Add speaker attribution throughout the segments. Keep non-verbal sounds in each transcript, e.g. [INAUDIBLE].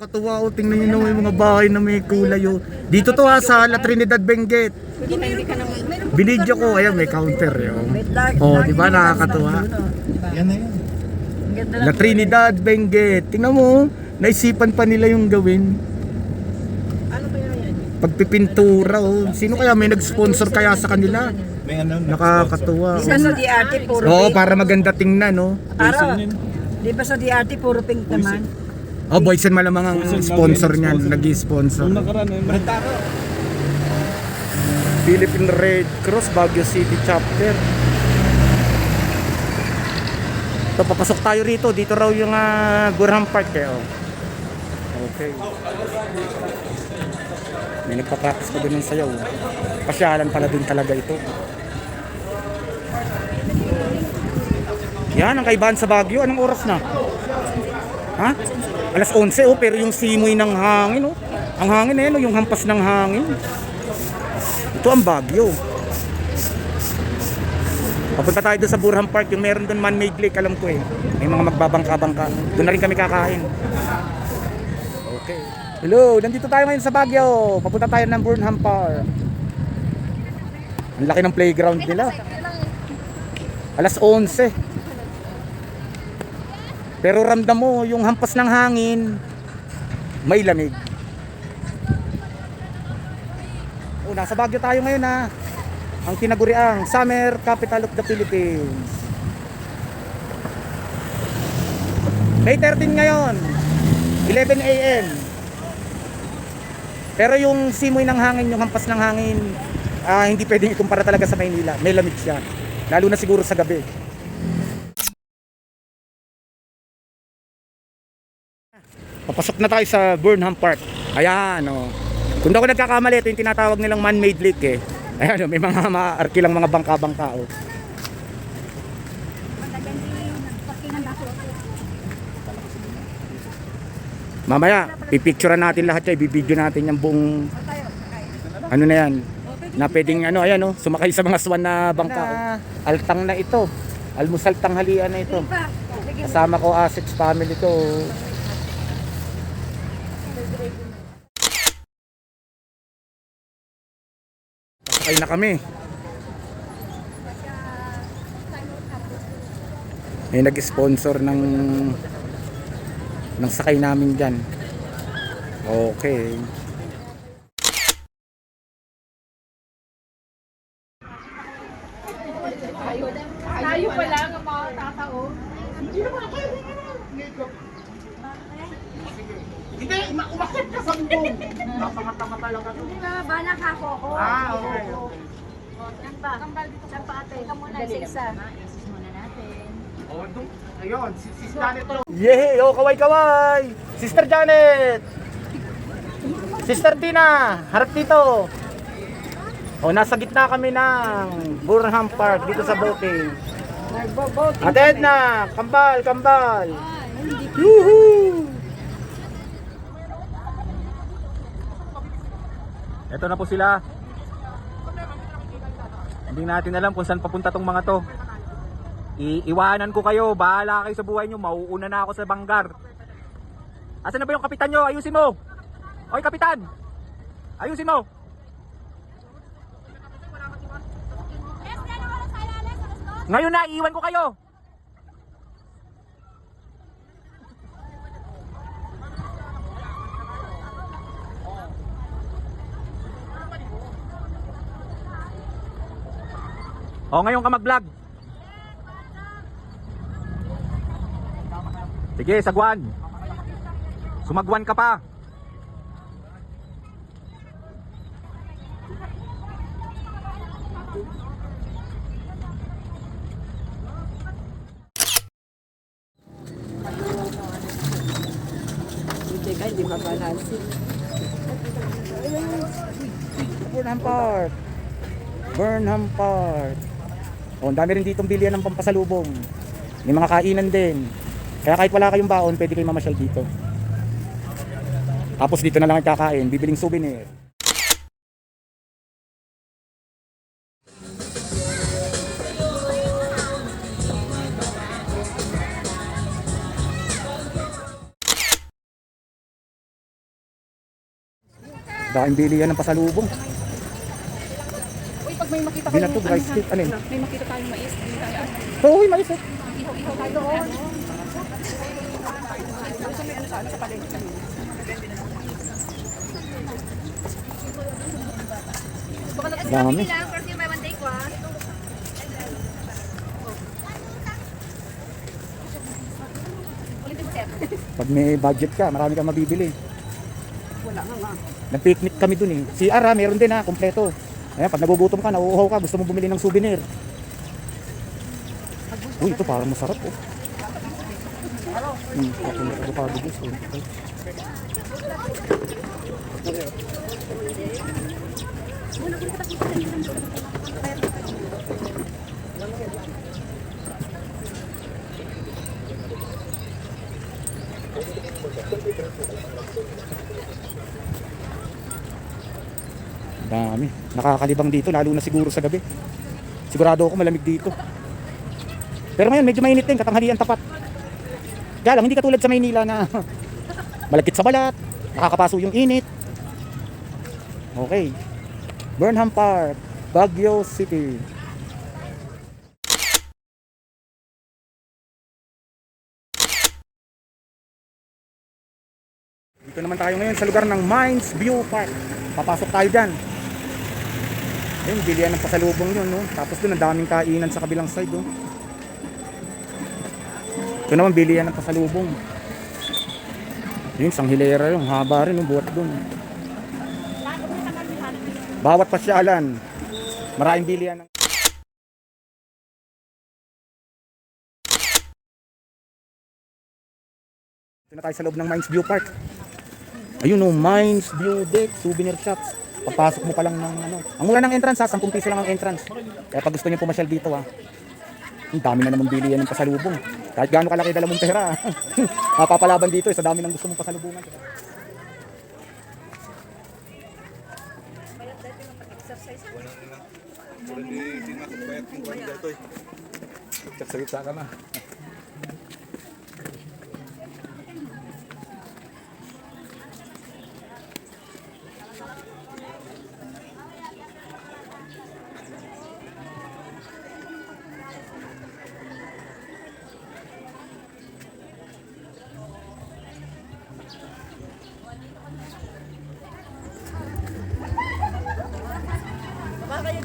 Speaker 1: Nakakatuwa o tingnan niyo naman yung mga bahay na may kulay o. Dito to ha sa La Trinidad Benguet. Binidyo ko, ayan may counter yun. Oh, di ba nakakatuwa?
Speaker 2: Yan na yan.
Speaker 1: La Trinidad Benguet. Tingnan mo, naisipan pa nila yung gawin.
Speaker 3: Ano?
Speaker 1: Pagpipintura oh. Sino kaya may nag-sponsor kaya sa kanila?
Speaker 2: May ano.
Speaker 1: Nakakatuwa.
Speaker 3: Isa sa DRT puro
Speaker 1: Oo,
Speaker 3: pink.
Speaker 1: para maganda tingnan no.
Speaker 3: Para, di ba sa DRT puro pink naman?
Speaker 1: Oh, Boys and malamang ang
Speaker 2: Boys and
Speaker 1: sponsor
Speaker 2: Malamang
Speaker 1: niyan,
Speaker 2: sponsor.
Speaker 1: nag-sponsor.
Speaker 2: Nung nakaraan, eh, Barentaro.
Speaker 1: Philippine Red Cross Baguio City Chapter. So, papasok tayo rito. Dito raw yung uh, Burham Park eh. Oh. Okay. May nagpa-practice pa doon ng sayaw. Pasyalan pala din talaga ito. Yan, ang kaibahan sa Baguio. Anong oras na? Ha? Alas 11 oh, pero yung simoy ng hangin oh. Ang hangin eh, no? yung hampas ng hangin. Ito ang Baguio. Papunta tayo doon sa Burham Park, yung meron doon man-made lake, alam ko eh. May mga magbabangka-bangka. Doon na rin kami kakain. Okay. Hello, nandito tayo ngayon sa Baguio. Papunta tayo ng Burnham Park. Ang laki ng playground nila. Alas 11. Pero ramdam mo, yung hampas ng hangin, may lamig. Oh, nasa Baguio tayo ngayon ha. Ang tinaguriang Summer Capital of the Philippines. May 13 ngayon. 11 a.m. Pero yung simoy ng hangin, yung hampas ng hangin, ah, hindi pwedeng ikumpara talaga sa Maynila. May lamig siya. Lalo na siguro sa gabi. Papasok na tayo sa Burnham Park. Ayan, oh. Kung di ako nagkakamali, ito yung tinatawag nilang man-made lake eh. Ayan, oh, may mga maarkilang mga bangka-bangka oh. Mamaya, pipicturean natin lahat yan, ibibideo natin yung buong ano na yan, na pwedeng ano, ayan oh, sumakay sa mga swan na bangka. oh. Altang na ito, almusal tanghalian na ito. Kasama ko Asix family ko. Pasakay na kami. May nag-sponsor ng ng sakay namin dyan. Okay.
Speaker 4: Tayo pa lang ang mga tatao.
Speaker 1: Hindi, umakit ka sa Napakatama talaga to.
Speaker 4: Bana ka ako ko.
Speaker 1: Ah, okay.
Speaker 4: Yan pa. Kambal dito sa pa ate. Ikaw muna isa-isa. Isis muna natin.
Speaker 1: Oh, doon. Ayun, si Sis Janet to. Yehey! Oh, kaway-kaway! Sister Janet! Sister Tina! Harap dito! Oh, nasa gitna kami ng Burnham Park dito sa boating.
Speaker 3: Nagbo-voting.
Speaker 1: Ate Edna! Kambal! Kambal! Yuhu! Ito na po sila. Hindi natin alam kung saan papunta tong mga to. Iiwanan ko kayo, bahala kayo sa buhay nyo, mauuna na ako sa banggar. Asan na ba yung kapitan nyo? Ayusin mo! Oy, kapitan! Ayusin mo! Ngayon na, iiwan ko kayo! O, ngayon ka mag-vlog. Sige, sagwan. Sumagwan ka pa.
Speaker 3: Hindi ka, hindi mabalansi.
Speaker 1: Burnham Park. Burnham Park. Oh, ang dami rin ditong bilihan ng pampasalubong. May mga kainan din. Kaya kahit wala kayong baon, pwede kayong mamasyal dito. Tapos dito na lang kakain, bibiling souvenir. Daing bilihan ng pasalubong.
Speaker 4: May makita
Speaker 1: Binatog,
Speaker 4: kayong-
Speaker 1: rice cake, ano yun?
Speaker 4: May makita tayong mais.
Speaker 1: Oo, uy, mais eh.
Speaker 4: Ihaw-ihaw tayo doon. Gusto may ano sa ano sa palengke kanina.
Speaker 1: Dami. Pag may budget ka, marami kang mabibili.
Speaker 3: Wala nga nga.
Speaker 1: Nag-picnic kami dun eh. Si Ara, meron din ha, kompleto. Ayan, pag nagugutom ka, nauuhaw ka, gusto mo bumili ng souvenir. Uy, ito parang masarap oh. Hmm, ako na avocado gusto. Dami. Nakakalibang dito, lalo na siguro sa gabi. Sigurado ako malamig dito. Pero ngayon, medyo mainit din, katanghalian tapat. Kaya lang, hindi katulad sa Maynila na [LAUGHS] malagkit sa balat, nakakapaso yung init. Okay. Burnham Park, Baguio City. Dito naman tayo ngayon sa lugar ng Mines View Park. Papasok tayo dyan. Ayun, bilihan ng pasalubong yun, no? Tapos doon, ang daming kainan sa kabilang side, no? Ito naman, bilihan ng pasalubong. Yun, isang hilera yung haba rin, no? Buhat doon. Bawat pasyalan, maraming bilihan ng... Ito na tayo sa loob ng Mines View Park. Ayun no, Mines View Deck, souvenir shops. Papasok mo pa lang ng ano. Ang mura ng entrance ha, 10 piso lang ang entrance. Kaya pag gusto niyo pumasyal dito ha. Ang dami na naman bili yan ng pasalubong. Kahit gaano kalaki dala mong pera. [LAUGHS] Mapapalaban dito eh, sa dami ng gusto mong pasalubungan. Sagsalita ka na.
Speaker 3: Baka kayo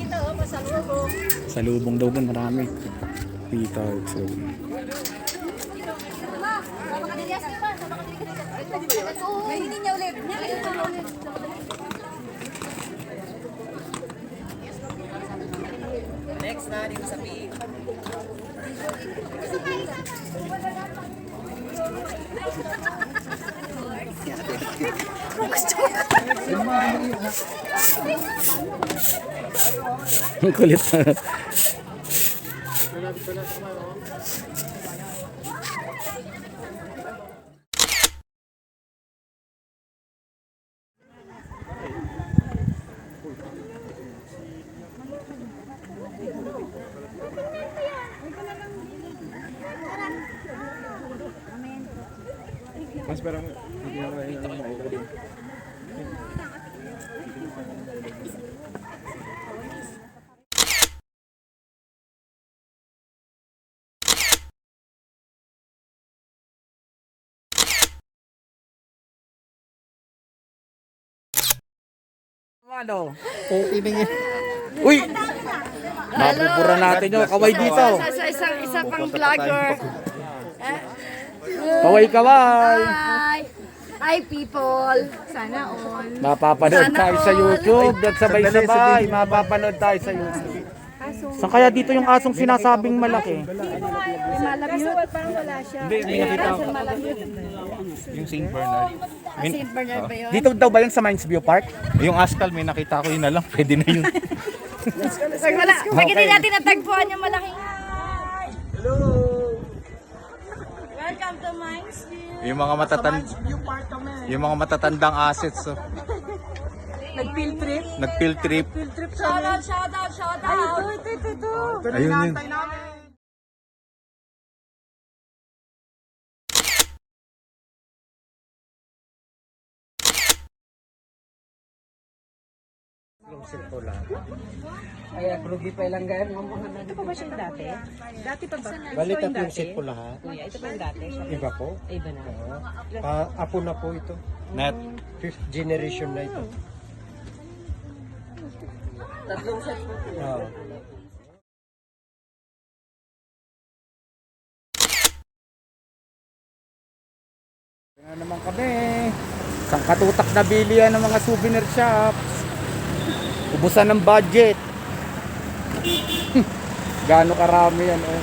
Speaker 3: dito, oh, pasalubong.
Speaker 1: Sa lubong daw dun marami. Pita, so.
Speaker 4: May hindi niya ulit.
Speaker 1: Ang kulit. Ano?
Speaker 2: Okay na yan.
Speaker 1: Uy! Mapupura natin yun. Kaway dito.
Speaker 3: Sa isang isa pang vlogger. [LAUGHS]
Speaker 1: Kaway kaway.
Speaker 4: Hi! Hi people! Sana all.
Speaker 1: Mapapanood tayo sa YouTube at sabay-sabay. Mapapanood tayo sa YouTube. Saan kaya dito yung asong sinasabing malaki?
Speaker 4: Parang wala siya.
Speaker 2: Hindi, nakita. Yung St. Bernard. Min-
Speaker 3: St. Bernard ba yun?
Speaker 1: Dito daw ba yan sa Mines View Park?
Speaker 2: yung Askal, may nakita ko yun na lang. Pwede na yun.
Speaker 3: Pag wala, pag hindi natin natagpuan yung malaking Hello! Welcome to Mines
Speaker 2: yung mga matatan yung mga matatandang assets. So.
Speaker 3: Nag-field trip?
Speaker 2: Nag-field trip.
Speaker 3: Field trip sa Shout out, shout out, shout Ay, out. ito, ito, ito, ito.
Speaker 2: Pero Ayun yun.
Speaker 5: namin. Closet ko lang. Ay, groovy pa ilang gaya. Ano,
Speaker 6: ito pa ba siya dati? Dati pa ba?
Speaker 5: Bali
Speaker 6: Ito yung
Speaker 5: tatlo
Speaker 6: yung
Speaker 5: set ko lahat.
Speaker 6: Kuya, ito pa yung dati?
Speaker 5: Iba po.
Speaker 6: Iba na.
Speaker 5: Ah, apo na po ito.
Speaker 2: Net.
Speaker 5: Fifth generation na ito.
Speaker 6: Tatlong set po. Ah.
Speaker 5: Oo.
Speaker 1: Na naman kami. Isang katutak na bilian ng mga souvenir shops. Ubusan ng budget. [LAUGHS] Gaano karami yan eh.